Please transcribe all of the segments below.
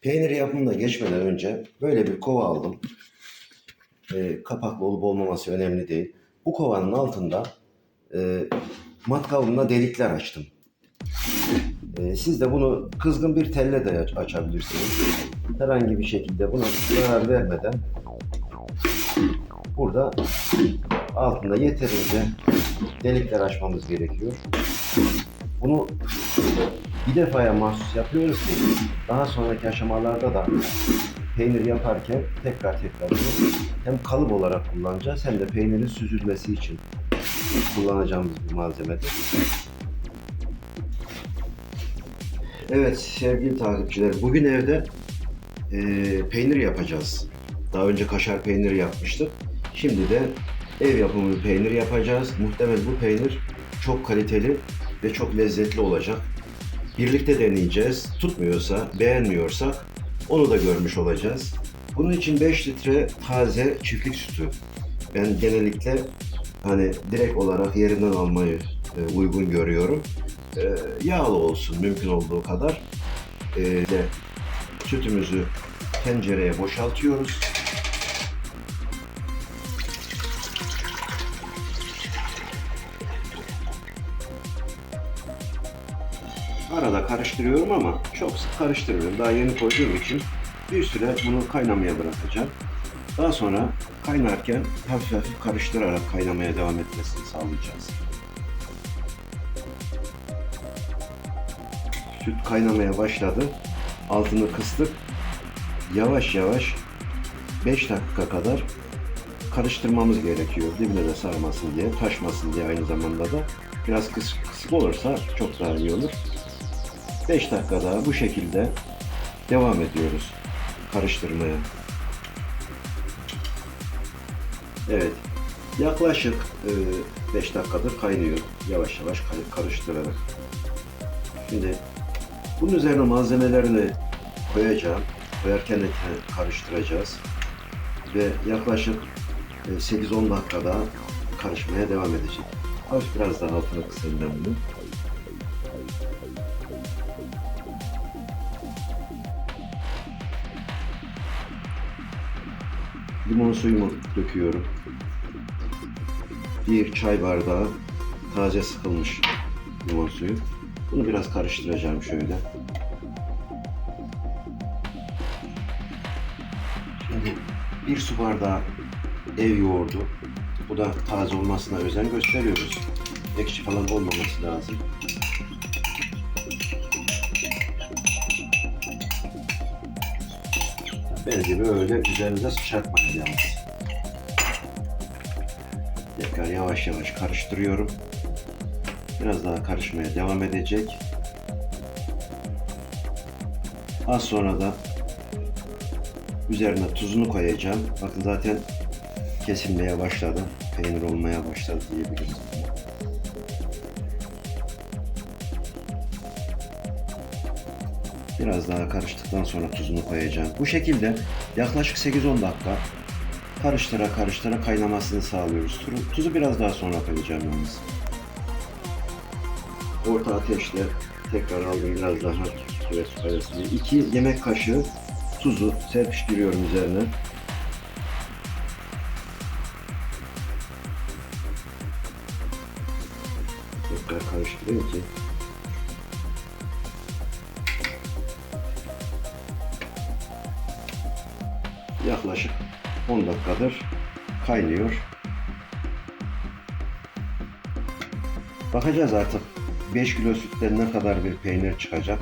Peynir yapımına geçmeden önce böyle bir kova aldım. Ee, kapaklı olup olmaması önemli değil. Bu kovanın altında e, matkabımla delikler açtım. Ee, siz de bunu kızgın bir telle de aç- açabilirsiniz. Herhangi bir şekilde buna zarar vermeden burada altında yeterince delikler açmamız gerekiyor. Bunu bir defaya mahsus yapıyoruz ki daha sonraki aşamalarda da peynir yaparken tekrar tekrar hem kalıp olarak kullanacağız hem de peynirin süzülmesi için kullanacağımız bir malzemedir. Evet sevgili takipçiler bugün evde eee, peynir yapacağız. Daha önce kaşar peyniri yapmıştık. Şimdi de ev yapımı bir peynir yapacağız. Muhtemelen bu peynir çok kaliteli ve çok lezzetli olacak. Birlikte deneyeceğiz. Tutmuyorsa, beğenmiyorsak onu da görmüş olacağız. Bunun için 5 litre taze çiftlik sütü. Ben genellikle hani direkt olarak yerinden almayı e, uygun görüyorum. E, yağlı olsun mümkün olduğu kadar. E, sütümüzü tencereye boşaltıyoruz. Arada karıştırıyorum ama çok sık karıştırmıyorum. Daha yeni koyduğum için bir süre bunu kaynamaya bırakacağım. Daha sonra kaynarken hafif hafif karıştırarak kaynamaya devam etmesini sağlayacağız. Süt kaynamaya başladı. Altını kıstık. Yavaş yavaş 5 dakika kadar karıştırmamız gerekiyor. Dibine de sarmasın diye, taşmasın diye aynı zamanda da. Biraz kıs, kısık olursa çok daha iyi olur. 5 dakika daha bu şekilde devam ediyoruz karıştırmaya. Evet. Yaklaşık 5 dakikadır kaynıyor. Yavaş yavaş kar- karıştırarak. Şimdi bunun üzerine malzemelerini koyacağım. Koyarken de karıştıracağız. Ve yaklaşık e, 8-10 dakika daha karışmaya devam edecek. Hafif biraz daha altına kısayım ben bunu. Limon suyumu döküyorum. Bir çay bardağı taze sıkılmış limon suyu. Bunu biraz karıştıracağım şöyle. Şimdi bir su bardağı ev yoğurdu. Bu da taze olmasına özen gösteriyoruz. Ekşi falan olmaması lazım. Bence böyle üzerinize sıçratmayın yalnız. Tekrar yavaş yavaş karıştırıyorum. Biraz daha karışmaya devam edecek. Az sonra da üzerine tuzunu koyacağım. Bakın zaten kesilmeye başladı. Peynir olmaya başladı diyebiliriz. Biraz daha karıştıktan sonra tuzunu koyacağım. Bu şekilde yaklaşık 8-10 dakika karıştıra karıştıra kaynamasını sağlıyoruz. Tuzu- biraz daha sonra koyacağım yalnız. Orta ateşte tekrar aldım biraz daha süre arasında. 2 yemek kaşığı tuzu serpiştiriyorum üzerine. Tekrar karıştırayım ki yaklaşık 10 dakikadır kaynıyor. Bakacağız artık 5 kilo sütten ne kadar bir peynir çıkacak.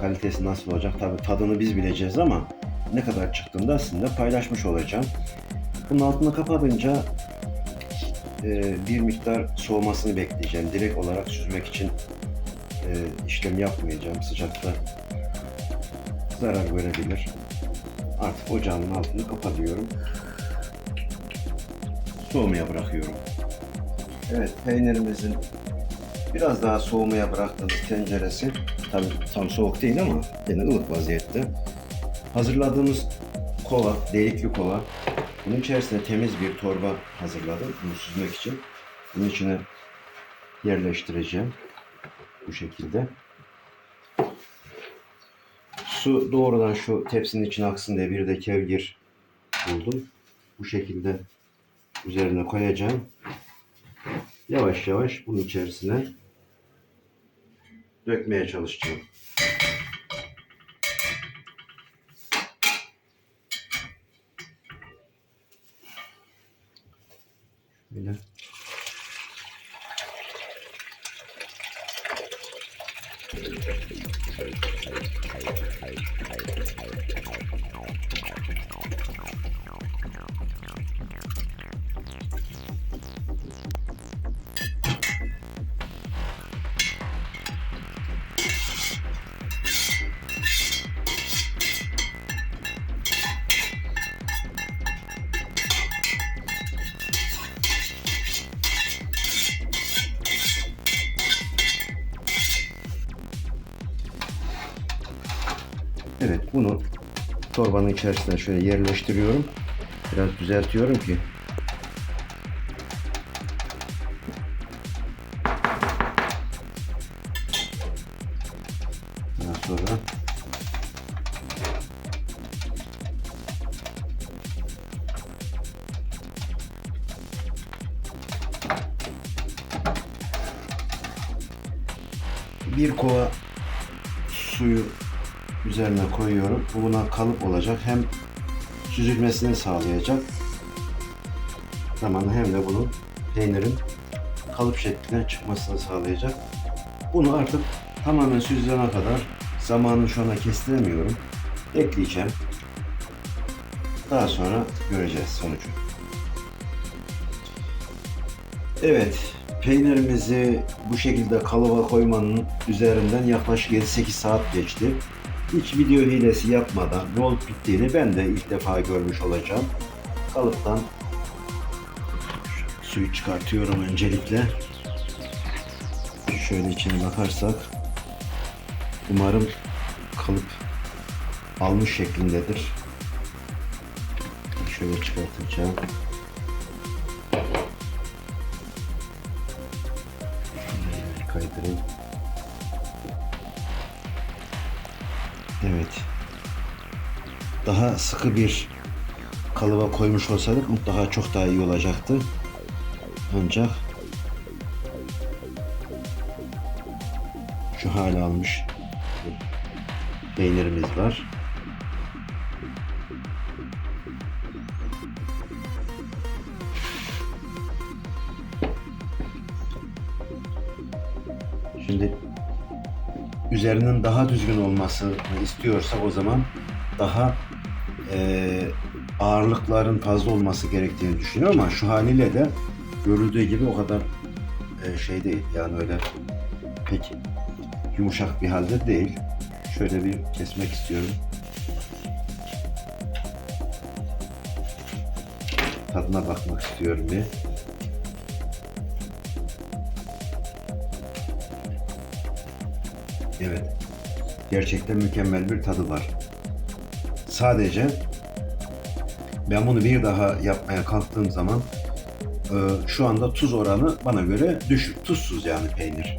Kalitesi nasıl olacak? Tabii tadını biz bileceğiz ama ne kadar çıktığını da sizinle paylaşmış olacağım. Bunun altını kapatınca e, bir miktar soğumasını bekleyeceğim. Direkt olarak süzmek için e, işlem yapmayacağım. Sıcakta zarar verebilir. Artık ocağın altını kapatıyorum. Soğumaya bırakıyorum. Evet peynirimizin biraz daha soğumaya bıraktığımız tenceresi tabii tam soğuk değil ama yine ılık vaziyette. Hazırladığımız kova, delikli kova. Bunun içerisine temiz bir torba hazırladım bunu süzmek için. Bunun içine yerleştireceğim. Bu şekilde. Su doğrudan şu tepsinin içine aksın diye bir de kevgir buldum. Bu şekilde üzerine koyacağım. Yavaş yavaş bunun içerisine dökmeye çalışacağım. Böyle. よし! Evet bunu torbanın içerisine şöyle yerleştiriyorum. Biraz düzeltiyorum ki. Daha sonra bir kova suyu üzerine koyuyorum. Bu buna kalıp olacak. Hem süzülmesini sağlayacak. Zamanla hem de bunun peynirin kalıp şekline çıkmasını sağlayacak. Bunu artık tamamen süzülene kadar zamanını şu anda kestiremiyorum. Ekleyeceğim. Daha sonra göreceğiz sonucu. Evet, peynirimizi bu şekilde kalıba koymanın üzerinden yaklaşık 7-8 saat geçti. Hiç video hilesi yapmadan ne bittiğini ben de ilk defa görmüş olacağım. Kalıptan suyu çıkartıyorum öncelikle. Şöyle içine bakarsak umarım kalıp almış şeklindedir. Şöyle çıkartacağım. Kaydırayım. Evet. Daha sıkı bir kalıba koymuş olsaydık mutlaka çok daha iyi olacaktı. Ancak şu hale almış peynirimiz var. Üzerinin daha düzgün olmasını istiyorsak o zaman daha eee, ağırlıkların fazla olması gerektiğini düşünüyorum ama şu haliyle de görüldüğü gibi o kadar eee, şey değil yani öyle pek yumuşak bir halde değil. Şöyle bir kesmek istiyorum. Tadına bakmak istiyorum bir. Evet. Gerçekten mükemmel bir tadı var. Sadece ben bunu bir daha yapmaya kalktığım zaman e, şu anda tuz oranı bana göre düşük. Tuzsuz yani peynir.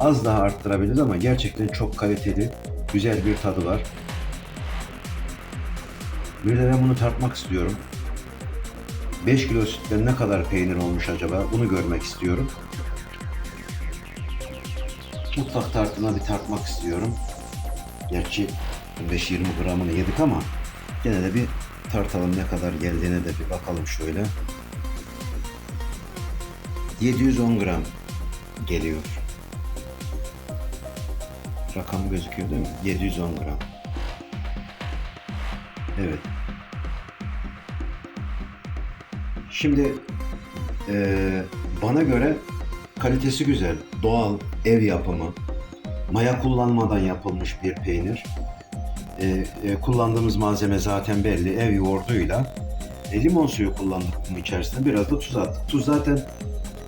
Az daha arttırabiliriz ama gerçekten çok kaliteli, güzel bir tadı var. Bir de ben bunu tartmak istiyorum. 5 kilo sütten ne kadar peynir olmuş acaba? Bunu görmek istiyorum. Mutfak tartına bir tartmak istiyorum. Gerçi 15-20 gramını yedik ama gene de bir tartalım ne kadar geldiğine de bir bakalım şöyle. 710 gram geliyor. Rakam gözüküyor değil mi? 710 gram. Evet. Şimdi eee, bana göre kalitesi güzel, doğal, ev yapımı, maya kullanmadan yapılmış bir peynir. Ee, e, kullandığımız malzeme zaten belli, ev yoğurduyla. E, limon suyu kullandık bunun içerisinde, biraz da tuz attık. Tuz zaten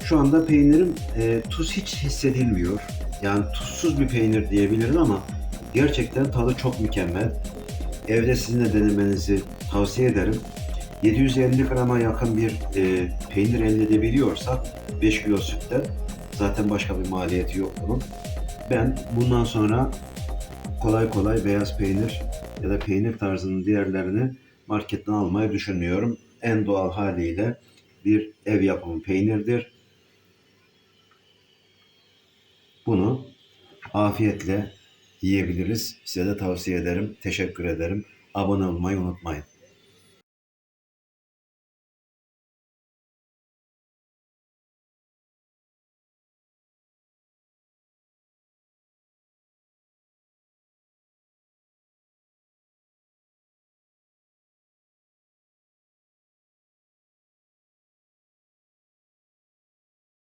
şu anda peynirim e, tuz hiç hissedilmiyor. Yani tuzsuz bir peynir diyebilirim ama gerçekten tadı çok mükemmel. Evde sizin de denemenizi tavsiye ederim. 750 grama yakın bir e, peynir elde edebiliyorsak 5 kilo sütten zaten başka bir maliyeti yok bunun. Ben bundan sonra kolay kolay beyaz peynir ya da peynir tarzının diğerlerini marketten almayı düşünmüyorum. En doğal haliyle bir ev yapımı peynirdir. Bunu afiyetle yiyebiliriz. Size de tavsiye ederim. Teşekkür ederim. Abone olmayı unutmayın.